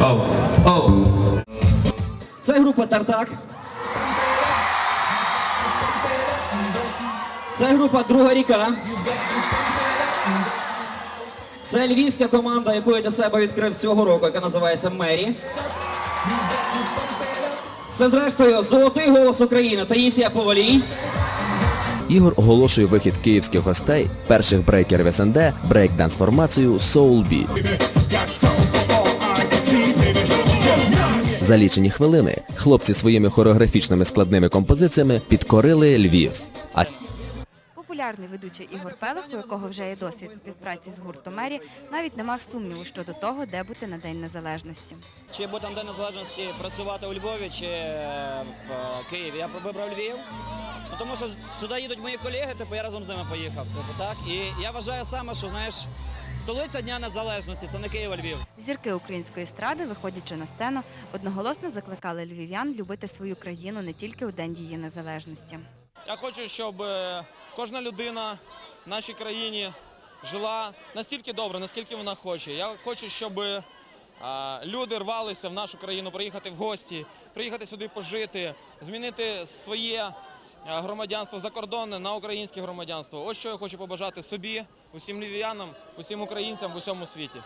Оу, оу. Це група Тартак. Це група Друга ріка. Це львівська команда, яку я для себе відкрив цього року, яка називається Мері. Це зрештою золотий голос України Таїсія Повалій. Ігор оголошує вихід київських гостей, перших брейкерів СНД, брейк-данс-формацію Soul Beat. За лічені хвилини хлопці своїми хореографічними складними композиціями підкорили Львів. А Популярний ведучий Ігор Пелих, у якого вже є досвід співпраці з гуртом Мері, навіть не мав сумніву щодо того, де бути на День Незалежності. Чи буде там День Незалежності працювати у Львові чи е, в Києві. Я вибрав Львів, тому що сюди їдуть мої колеги, типу я разом з ними поїхав. Типу, так? І я вважаю саме, що знаєш, столиця Дня Незалежності це не Київ, а Львів. Зірки української естради, виходячи на сцену, одноголосно закликали львів'ян любити свою країну не тільки у День її незалежності. Я хочу, щоб е, кожна людина в нашій країні жила настільки добре, наскільки вона хоче. Я хочу, щоб е, люди рвалися в нашу країну, приїхати в гості, приїхати сюди пожити, змінити своє громадянство закордонне на українське громадянство. Ось що я хочу побажати собі, усім львів'янам, усім українцям в усьому світі.